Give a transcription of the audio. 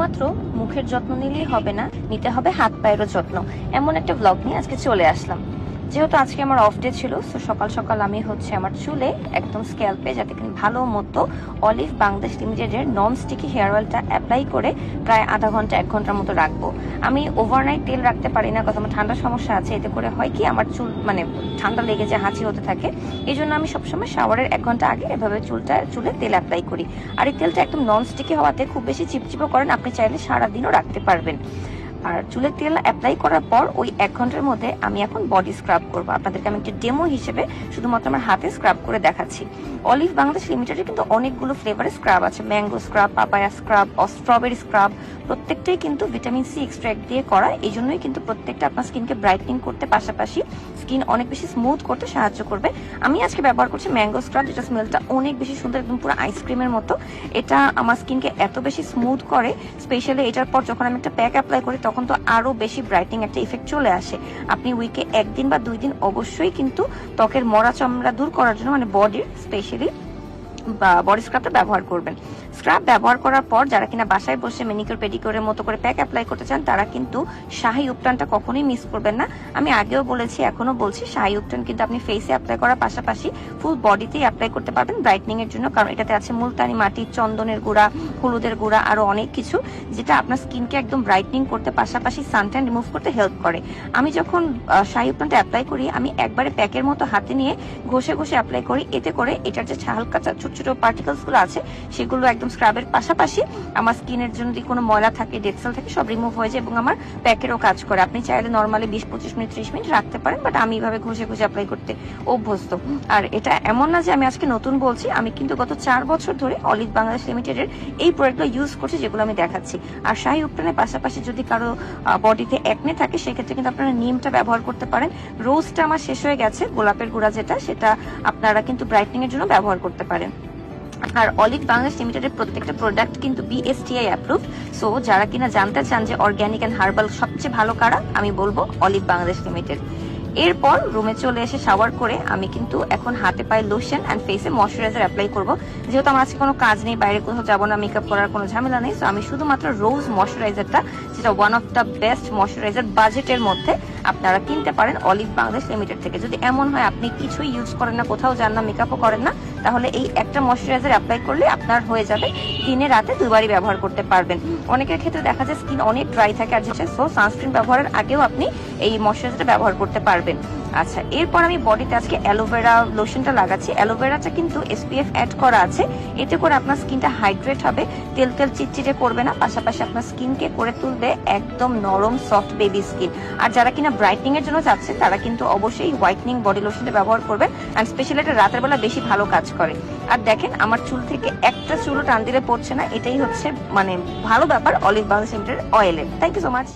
শুধুমাত্র মুখের যত্ন নিলেই হবে না, নিতে হবে হাত পায়েরও যত্ন। এমন একটা ব্লগ নিয়ে আজকে চলে আসলাম। যেহেতু আজকে আমার অফ ডে ছিল তো সকাল সকাল আমি হচ্ছে আমার চুলে একদম স্ক্যাল্পে যাতে কিনা ভালো মতো অলিভ বাংলাদেশ লিমিটেডের নন স্টিকি হেয়ার অয়েলটা অ্যাপ্লাই করে প্রায় আধা ঘণ্টা, এক ঘণ্টার মতো রাখব। আমি ওভারনাইট তেল রাখতে পারি না, কারণ আমার ঠান্ডার সমস্যা আছে। এতে করে হয় কি, আমার চুল মানে ঠান্ডা লেগে যায়, হাঁচি হতে থাকে। এই জন্য আমি সবসময় শাওয়ারের এক ঘণ্টা আগে এভাবে চুলটা, চুলে তেল অ্যাপ্লাই করি। আর এই তেলটা একদম নন স্টিকি হওয়াতে খুব বেশি চিপচিপও করেন, আপনি চাইলে সারাদিনও রাখতে পারবেন। আর চুলের তেল অ্যাপ্লাই করার পর ওই এক ঘণ্টার মধ্যে আমি এখন বডি স্ক্রাব করব। আপনাদেরকে আমি একটা ডেমো হিসেবে শুধুমাত্র আমার হাতে স্ক্রাব করে দেখাচ্ছি। অলিভ বাংলাদেশ লিমিটেডের কিন্তু অনেকগুলো ফ্লেভারের স্ক্রাব আছে। Mango scrub papaya scrub strawberry scrub প্রত্যেকটাই কিন্তু ভিটামিন সি এক্সট্রাক্ট দিয়ে করা। এই জন্যই কিন্তু প্রত্যেকটা আপনার স্কিনকে ব্রাইটনিং করতে পাশাপাশি স্কিন অনেক বেশি স্মুথ করতে সাহায্য করবে। আমি আজকে ব্যবহার করছি ম্যাঙ্গো স্ক্রাব যেটা স্মেলটা অনেক বেশি সুন্দর, একদম পুরো আইসক্রিমের মতো। এটা আমার স্কিনকে এত বেশি স্মুথ করে স্পেশালি এটার পর যখন আমি একটা প্যাক অ্যাপ্লাই করি তখন তো আরও বেশি ব্রাইটিং একটা ইফেক্ট চলে আসে। আপনি উইকে একদিন বা দুই দিন অবশ্যই কিন্তু ত্বকের মরা চামড়া দূর করার জন্য মানে বডির স্পেশালি বা বডি স্ক্রাবটা ব্যবহার করবেন। স্ক্রাব ব্যবহার করার পর যারা কিনা বাসায় বসে মেনিকিউর পেডিকিউরের মতো করে প্যাক অ্যাপ্লাই করতে চান, তারা কিন্তু শাহি উপটানটা কখনোই মিস করবেন না। আমি আগেও বলেছি এখনও বলছি, শাহি উপটান কিন্তু আপনি ফেসে অ্যাপ্লাই করার পাশাপাশি ফুল বডিতেই অ্যাপ্লাই করতে পারবেন ব্রাইটনিং এর জন্য, কারণ এটাতে আছে মুলতানি মাটি, চন্দনের গুঁড়া, হলুদের গুঁড়া, আরও অনেক কিছু, যেটা আপনার স্কিনকে একদম ব্রাইটনিং করতে, পাশাপাশি সানট্যান রিমুভ করতে হেল্প করে। আমি যখন শাহি উপটানটা অ্যাপ্লাই করি, আমি একবারে প্যাকের মতো হাতে নিয়ে ঘষে ঘষে অ্যাপ্লাই করি, এতে করে এটার যে হালকা ছোট ছোট পার্টিকেলসগুলো আছে, সেগুলো একদম স্ক্রাবের পাশাপাশি আমার স্কিনের জন্য যদি কোনো ময়লা থাকে ডেক্সেল থাকে, সব রিমুভ হয়ে যায় এবং আমার প্যাকেরও কাজ করে। আপনি চাইলে নর্মালি বিশ, পঁচিশ মিনিট, ত্রিশ মিনিট রাখতে পারেন বাট আমি এইভাবে ঘষে ঘষে অ্যাপ্লাই করতে অভ্যস্ত। আর এটা এমন না যে আমি আজকে নতুন বলছি, আমি কিন্তু গত চার বছর ধরে অলিভ বাংলাদেশ লিমিটেডের এই প্রোডাক্টগুলো ইউজ করছি, যেগুলো আমি দেখাচ্ছি। আর শাহী উপটানের পাশাপাশি যদি কারও বডিতে একনে থাকে, সেক্ষেত্রে কিন্তু আপনারা নিমটা ব্যবহার করতে পারেন। রোজটা আমার শেষ হয়ে গেছে, গোলাপের গুঁড়া যেটা, সেটা আপনারা কিন্তু ব্রাইটনিং এর জন্য ব্যবহার করতে পারেন। আর অলিভ বাংলাদেশ লিমিটেডের প্রত্যেকটা প্রোডাক্ট কিন্তু বিএসটিআই অ্যাপ্রুভ সো যারা কিনা জানতে চান যে অর্গ্যানিক অ্যান্ড হার্বাল সবচেয়ে ভালো কারা, আমি বলব অলিভ বাংলাদেশ লিমিটেড। এরপর রুমে চলে এসে শাওয়ার করে আমি কিন্তু এখন হাতে পায়ে লোশন অ্যান্ড ফেসে ময়শ্চারাইজার অ্যাপ্লাই করব। যেহেতু আমার আজকে কোনো কাজ নেই, বাইরে কোথাও যাব না মেকআপ করার কোনো ঝামেলা নেই। সো আমি শুধুমাত্র রোজ ময়শ্চারাইজারটা যেটা one of the best moisturiser বাজেটের মধ্যে আপনারা কিনতে পারেন অলিভ বাংলাদেশ লিমিটেড থেকে। যদি এমন হয়, আপনি কিছুই ইউজ করেন না, কোথাও যান না মেকআপও করেন না তাহলে এই একটা ময়শ্চারাইজার অ্যাপ্লাই করলে আপনার হয়ে যাবে। দিনে রাতে দুবারই ব্যবহার করতে পারবেন। অনেকের ক্ষেত্রে দেখা যায় স্কিন অনেক ড্রাই থাকে আর যেটা সো সানস্ক্রিন ব্যবহারের আগেও আপনি এই ময়শ্চারাইজারটা ব্যবহার করতে পারবেন। আচ্ছা এরপর আমি বডিতে আজকে অ্যালোভেরা লোশনটা লাগাচ্ছি। অ্যালোভেরাটা কিন্তু এসপিএফ অ্যাড করা আছে। এতে করে আপনার স্কিনটা হাইড্রেট হবে। তেল তেল চিটচিটে করবে না। পাশাপাশি আপনার স্কিনকে করে তুলবে একদম নরম সফট বেবি স্কিন আর যারা কিনা ব্রাইটনিং এর জন্য চাচ্ছে তারা কিন্তু অবশ্যই হোয়াইটনিং বডি লোশনটা ব্যবহার করবেন। অ্যান্ড স্পেশালি এটা রাতের বেলা বেশি ভালো কাজ করে। আর দেখেন, আমার চুল থেকে একটা চুলও টান দিলে পড়ছে না। এটাই হচ্ছে মানে ভালো ব্যাপার অলিভ বাংলাদেশ লিমিটেড অয়েলের থ্যাংক ইউ সো মাচ